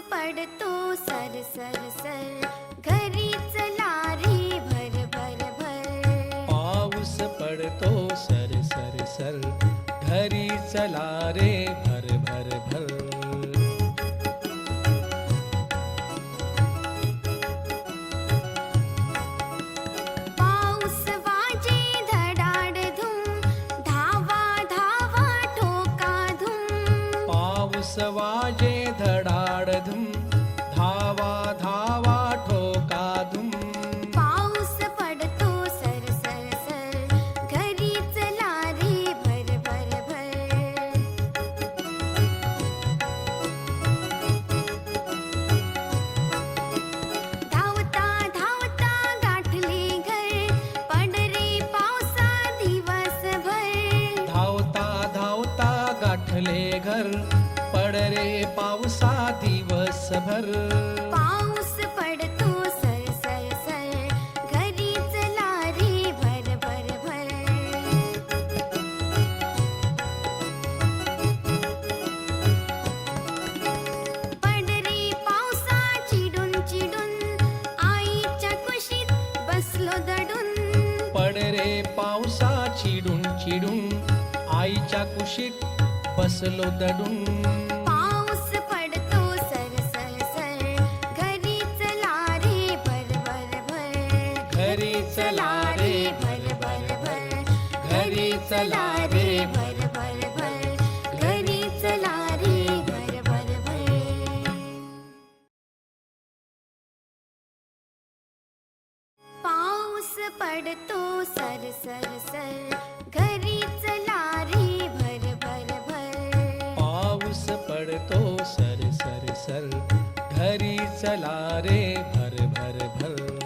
पडतो sir sir sir. घरी चला रे भर भर भर. पाऊस पडतो सर सर सर. घरी चला रे भर भर. पाऊस वाजे धडाडधुम धावा धावा ठोका धुम पाऊस पडतो सर सर सर घरी चला रे भर भर भर. धावता धावता गाठले घर पडरे पावसा दिवसभर. धावता धावता गाठले घर पडरे पावसा दिवसभर. पाऊस पडतो सर सर सर. घरी चला रे भर भर. भर पडरे पावसा चिडून चिडून. आईच्या कुशीत बसलो दडून. पडरे पावसा चिडून चिडून. आईच्या कुशीत बसलो दडून. चला रे भर भर भर. घरी चला रे भर भर भर. घरी चला रे भर भर भर. पाऊस पडतो सर सर सर. घरी चला रे भर भर भर. पाऊस पडतो सर सर सर. घरी चला रे भर भर भर.